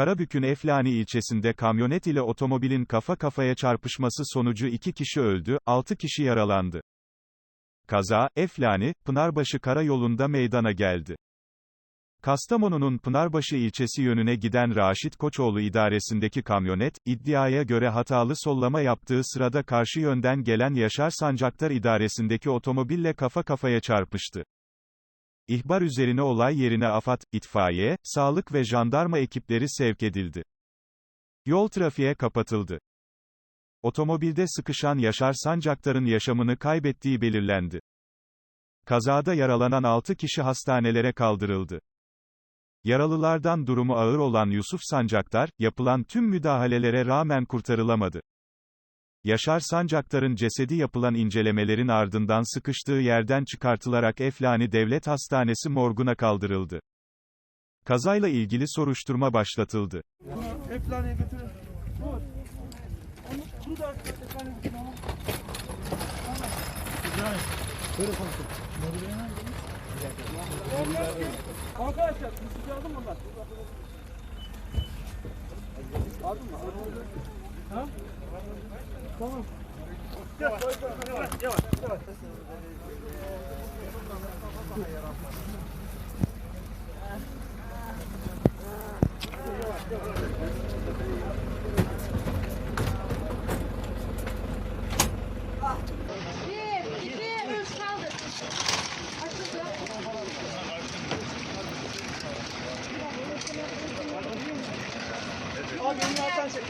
Karabük'ün Eflani ilçesinde kamyonet ile otomobilin kafa kafaya çarpışması sonucu iki kişi öldü, altı kişi yaralandı. Kaza, Eflani, Pınarbaşı karayolunda meydana geldi. Kastamonu'nun Pınarbaşı ilçesi yönüne giden Raşit Koçoğlu idaresindeki kamyonet, iddiaya göre hatalı sollama yaptığı sırada karşı yönden gelen Yaşar Sancaktar idaresindeki otomobille kafa kafaya çarpıştı. İhbar üzerine olay yerine AFAD, itfaiye, sağlık ve jandarma ekipleri sevk edildi. Yol trafiğe kapatıldı. Otomobilde sıkışan Yaşar Sancaktar'ın yaşamını kaybettiği belirlendi. Kazada yaralanan 6 kişi hastanelere kaldırıldı. Yaralılardan durumu ağır olan Yusuf Sancaktar, yapılan tüm müdahalelere rağmen kurtarılamadı. Yaşar Sancaktar'ın cesedi yapılan incelemelerin ardından sıkıştığı yerden çıkartılarak Eflani Devlet Hastanesi morguna kaldırıldı. Kazayla ilgili soruşturma başlatıldı. Bunu Eflane'ye götürün. Dur. Onu, bunu da Eflane'ye götürün ama. Tamam. Böyle konuşun. Arkadaşlar, bir şey aldın mı bunlar? Aldın mı? Ha? Tamam. Yavaş, yavaş, yavaş. Bir, iki, üç kaldır. Açıldı. Abi beni atan şey,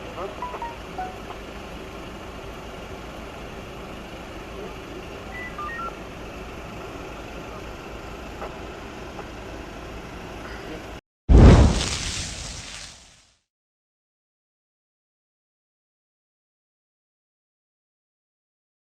dostum.